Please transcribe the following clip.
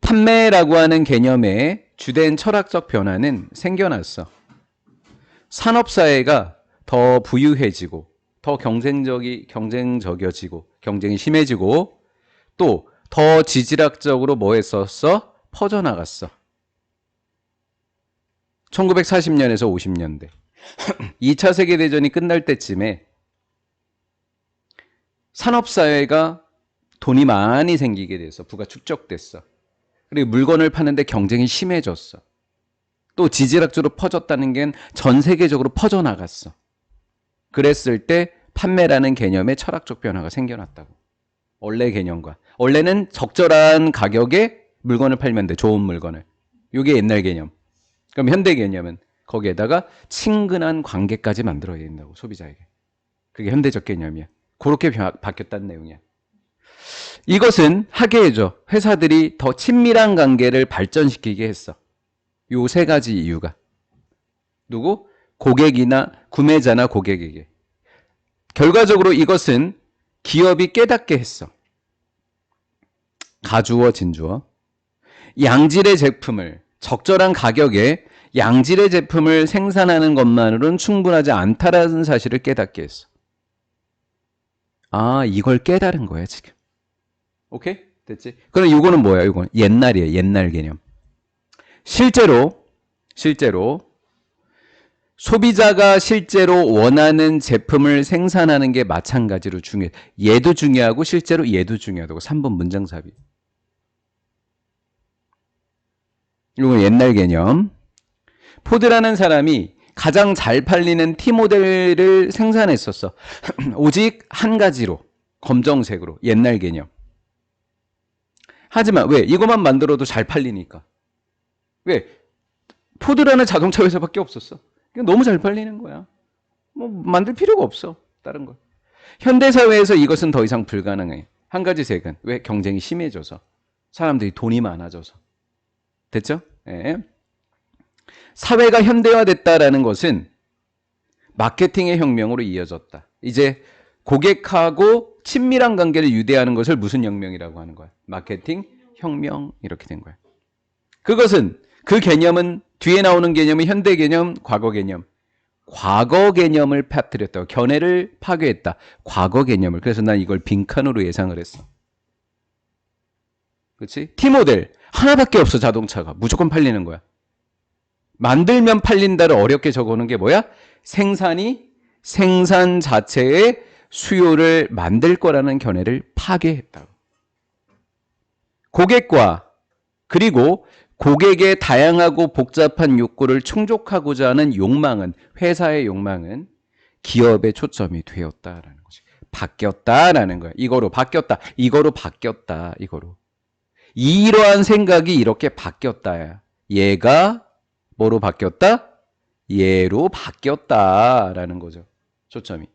판매라고 하는 개념의 주된 철학적 변화는 생겨났어. 산업사회가 더 부유해지고, 더 경쟁적이, 경쟁적이어지고, 경쟁이 심해지고, 또 더 지질학적으로 뭐 했었어? 퍼져나갔어. 1940년에서 50년대. 2차 세계대전이 끝날 때쯤에 산업사회가 돈이 많이 생기게 돼서 부가 축적됐어. 그리고 물건을 파는데 경쟁이 심해졌어. 또 지질학적으로 퍼졌다는 게 전 세계적으로 퍼져나갔어. 그랬을 때 판매라는 개념의 철학적 변화가 생겨났다고. 원래 개념과. 원래는 적절한 가격에 물건을 팔면 돼. 좋은 물건을. 이게 옛날 개념. 그럼 현대 개념은 거기에다가 친근한 관계까지 만들어야 된다고 소비자에게. 그게 현대적 개념이야. 그렇게 변- 바뀌었다는 내용이야. 이것은 하게 해줘. 회사들이 더 친밀한 관계를 발전시키게 했어. 요 세 가지 이유가. 누구? 고객이나 구매자나 고객에게. 결과적으로 이것은 기업이 깨닫게 했어. 가주어 진주어. 양질의 제품을 적절한 가격에 양질의 제품을 생산하는 것만으로는 충분하지 않다라는 사실을 깨닫게 했어. 아, 이걸 깨달은 거야, 지금. 오케이? 됐지? 그럼 이거는 뭐야, 이거는? 옛날이에요, 옛날 개념. 실제로, 실제로, 소비자가 실제로 원하는 제품을 생산하는 게 마찬가지로 중요해. 얘도 중요하고, 실제로 얘도 중요하다고. 3번 문장삽이. 이건 옛날 개념. 포드라는 사람이 가장 잘 팔리는 T 모델을 생산했었어. 오직 한 가지로 검정색으로 옛날 개념. 하지만 왜 이것만 만들어도 잘 팔리니까. 왜 포드라는 자동차 회사밖에 없었어. 너무 잘 팔리는 거야. 뭐 만들 필요가 없어. 다른 거. 현대 사회에서 이것은 더 이상 불가능해. 한 가지 색은 왜 경쟁이 심해져서 사람들이 돈이 많아져서. 됐죠? 예. 사회가 현대화됐다라는 것은 마케팅의 혁명으로 이어졌다. 이제 고객하고 친밀한 관계를 유대하는 것을 무슨 혁명이라고 하는 거야? 마케팅 혁명 이렇게 된 거야. 그것은 그 개념은 뒤에 나오는 개념은 현대 개념, 과거 개념. 과거 개념을 파뜨렸다고 견해를 파괴했다. 과거 개념을. 그래서 난 이걸 빈칸으로 예상을 했어. 그렇지? T모델 하나밖에 없어 자동차가 무조건 팔리는 거야. 만들면 팔린다를 어렵게 적어놓은 게 뭐야? 생산이 생산 자체의 수요를 만들 거라는 견해를 파괴했다고. 고객과 그리고 고객의 다양하고 복잡한 욕구를 충족하고자 하는 욕망은 회사의 욕망은 기업의 초점이 되었다라는 거지. 바뀌었다라는 거야. 이거로 바뀌었다. 이거로 바뀌었다. 이거로. 이러한 생각이 이렇게 바뀌었다야. 얘가 뭐로 바뀌었다? 얘로 바뀌었다라는 거죠. 초점이.